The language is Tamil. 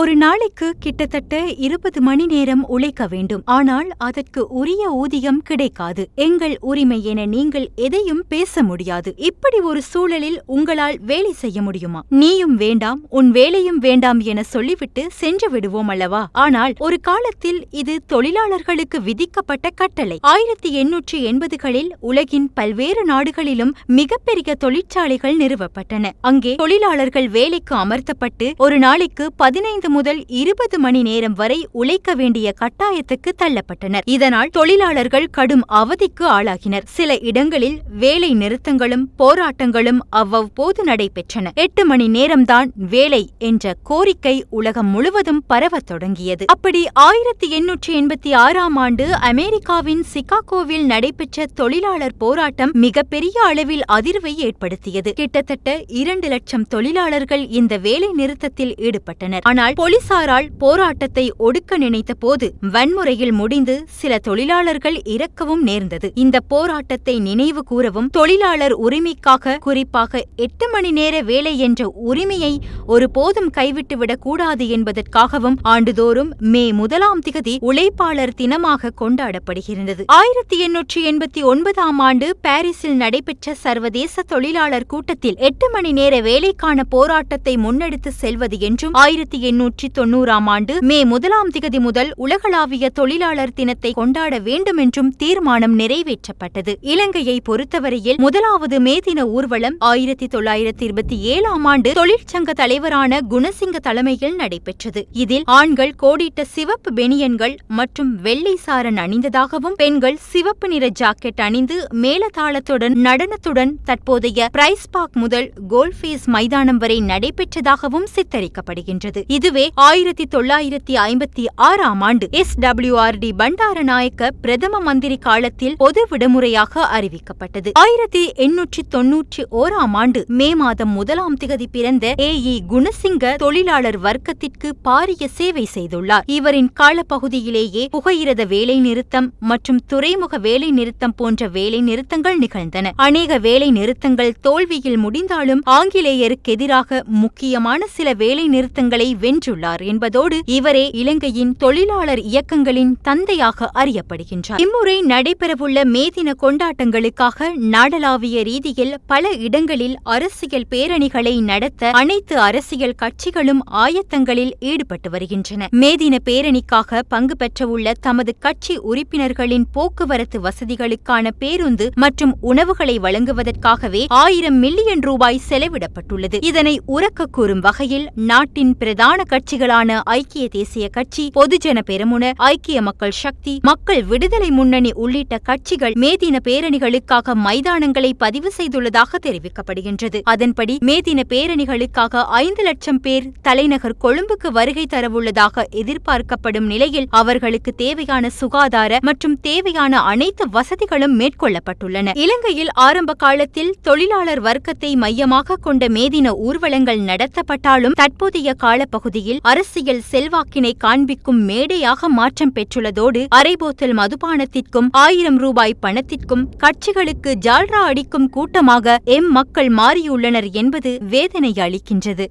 ஒரு நாளைக்கு கிட்டத்தட்ட இருபது மணி நேரம் உழைக்க வேண்டும். ஆனால் அதற்கு உரிய ஊதியம் கிடைக்காது. எங்கள் உரிமை என நீங்கள் எதையும் பேச முடியாது. இப்படி ஒரு சூழலில் உங்களால் வேலை செய்ய முடியுமா? நீயும் வேண்டாம் உன் வேலையும் வேண்டாம் என சொல்லிவிட்டு சென்று விடுவோம் அல்லவா? ஆனால் ஒரு காலத்தில் இது தொழிலாளர்களுக்கு விதிக்கப்பட்ட கட்டளை. ஆயிரத்தி எண்ணூற்றி எண்பதுகளில் உலகின் பல்வேறு நாடுகளிலும் மிகப்பெரிய தொழிற்சாலைகள் நிறுவப்பட்டன. அங்கே தொழிலாளர்கள் வேலைக்கு அமர்த்தப்பட்டு ஒரு நாளைக்கு பதினைந்து முதல் இருபது மணி நேரம் வரை உழைக்க வேண்டிய கட்டாயத்துக்கு தள்ளப்பட்டனர். இதனால் தொழிலாளர்கள் கடும் அவதிக்கு ஆளாகினர். சில இடங்களில் வேலை நிறுத்தங்களும் போராட்டங்களும் அவ்வப்போது நடைபெற்றன. எட்டு மணி நேரம்தான் வேலை என்ற கோரிக்கை உலகம் முழுவதும் பரவத் தொடங்கியது. அப்படி ஆயிரத்தி எண்ணூற்றி எண்பத்தி ஆறாம் ஆண்டு அமெரிக்காவின் சிகாகோவில் நடைபெற்ற தொழிலாளர் போராட்டம் மிகப்பெரிய அளவில் அதிர்வை ஏற்படுத்தியது. கிட்டத்தட்ட இரண்டு லட்சம் தொழிலாளர்கள் இந்த வேலை நிறுத்தத்தில் ஈடுபட்டனர். ஆனால் போலீசாரால் போராட்டத்தை ஒடுக்க நினைத்த போது வன்முறையில் முடிந்து சில தொழிலாளர்கள் இறக்கவும் நேர்ந்தது. இந்த போராட்டத்தை நினைவு கூறவும் தொழிலாளர் உரிமைக்காக குறிப்பாக எட்டு மணி நேர வேலை என்ற உரிமையை ஒருபோதும் கைவிட்டுவிடக் கூடாது என்பதற்காகவும் ஆண்டுதோறும் மே முதலாம் திகதி உழைப்பாளர் தினமாக கொண்டாடப்படுகிறது ஆயிரத்தி எண்ணூற்றி எண்பத்தி ஒன்பதாம் ஆண்டு பாரிஸில் நடைபெற்ற சர்வதேச தொழிலாளர் கூட்டத்தில் எட்டு மணி நேர வேலைக்கான போராட்டத்தை முன்னெடுத்து செல்வது என்றும் ஆயிரத்தி எண்ணூற்றி தொன்னூறாம் ஆண்டு மே முதலாம் திகதி முதல் உலகளாவிய தொழிலாளர் தினத்தை கொண்டாட வேண்டும் என்றும் தீர்மானம் நிறைவேற்றப்பட்டது. இலங்கையை பொறுத்தவரையில் முதலாவது மே தின ஊர்வலம் ஆயிரத்தி தொள்ளாயிரத்தி இருபத்தி ஏழாம் ஆண்டு தொழிற்சங்க தலைவரான குணசிங்க தலைமையில் நடைபெற்றது. இதில் ஆண்கள் கோடிட்ட சிவப்பு பெனியன்கள் மற்றும் வெள்ளை சாரன் அணிந்ததாகவும் பெண்கள் சிவப்பு நிற ஜாக்கெட் அணிந்து மேலதாளத்துடன் நடனத்துடன் தற்போதைய பிரைஸ் பார்க் முதல் கோல்ஃபேஸ் மைதானம் வரை நடைபெற்றதாகவும் சித்தரிக்கப்படுகின்றது. இதுவே இதுவே ஆயிரத்தி தொள்ளாயிரத்தி ஐம்பத்தி ஆறாம் ஆண்டு. S W R D Bandaranaike பிரதம மந்திரி காலத்தில் பொது விடுமுறையாக அறிவிக்கப்பட்டது. ஆயிரத்தி எண்ணூற்றி தொன்னூற்றி ஓராம் ஆண்டு மே மாதம் முதலாம் திகதி பிறந்த ஏ இ குணசிங்க தொழிலாளர் வர்க்கத்திற்கு பாரிய சேவை செய்துள்ளார். இவரின் காலப்பகுதியிலேயே புகையிரத வேலை நிறுத்தம் மற்றும் துறைமுக வேலை நிறுத்தம் போன்ற வேலை நிறுத்தங்கள் நிகழ்ந்தன. அநேக வேலை நிறுத்தங்கள் தோல்வியில் முடிந்தாலும் ஆங்கிலேயருக்கு எதிராக முக்கியமான சில வேலை நிறுத்தங்களை வென்று வென்றுள்ளார் என்பதோடு இவரே இலங்கையின் தொழிலாளர் இயக்கங்களின் தந்தையாக அறியப்படுகின்றார். இம்முறை நடைபெறவுள்ள மே தின கொண்டாட்டங்களுக்காக நாடளாவிய ரீதியில் பல இடங்களில் அரசியல் பேரணிகளை நடத்த அனைத்து அரசியல் கட்சிகளும் ஆயத்தங்களில் ஈடுபட்டு வருகின்றன. மே தின பேரணிக்காக பங்கு பெற்றவுள்ள தமது கட்சி உறுப்பினர்களின் போக்குவரத்து வசதிகளுக்கான பேருந்து மற்றும் உணவுகளை வழங்குவதற்காகவே ஆயிரம் மில்லியன் ரூபாய் செலவிடப்பட்டுள்ளது. இதனை உறக்க கூறும் வகையில் நாட்டின் பிரதான கட்சிகளான ஐக்கிய தேசிய கட்சி பொதுஜன பெருமுன ஐக்கிய மக்கள் சக்தி மக்கள் விடுதலை முன்னணி உள்ளிட்ட கட்சிகள் மேதின பேரணிகளுக்காக மைதானங்களை பதிவு செய்துள்ளதாக தெரிவிக்கப்படுகின்றது. அதன்படி மேதின பேரணிகளுக்காக ஐந்து லட்சம் பேர் தலைநகர் கொழும்புக்கு வருகை தரவுள்ளதாக எதிர்பார்க்கப்படும் நிலையில் அவர்களுக்கு தேவையான சுகாதார மற்றும் தேவையான அனைத்து வசதிகளும் மேற்கொள்ளப்பட்டுள்ளன. இலங்கையில் ஆரம்ப காலத்தில் தொழிலாளர் வர்க்கத்தை மையமாக கொண்ட மேதின ஊர்வலங்கள் நடத்தப்பட்டாலும் தற்போதைய காலப்பகுதி காலப்பகுதியில் அரசியல் செல்வாக்கினை காண்பிக்கும் மேடையாக மாற்றம் பெற்றுள்ளதோடு அரைபோத்தல் மதுபானத்திற்கும் ஆயிரம் ரூபாய் பணத்திற்கும் கட்சிகளுக்கு ஜால்ரா அடிக்கும் கூட்டமாக எம் மக்கள் மாறியுள்ளனர் என்பது வேதனை அளிக்கின்றது.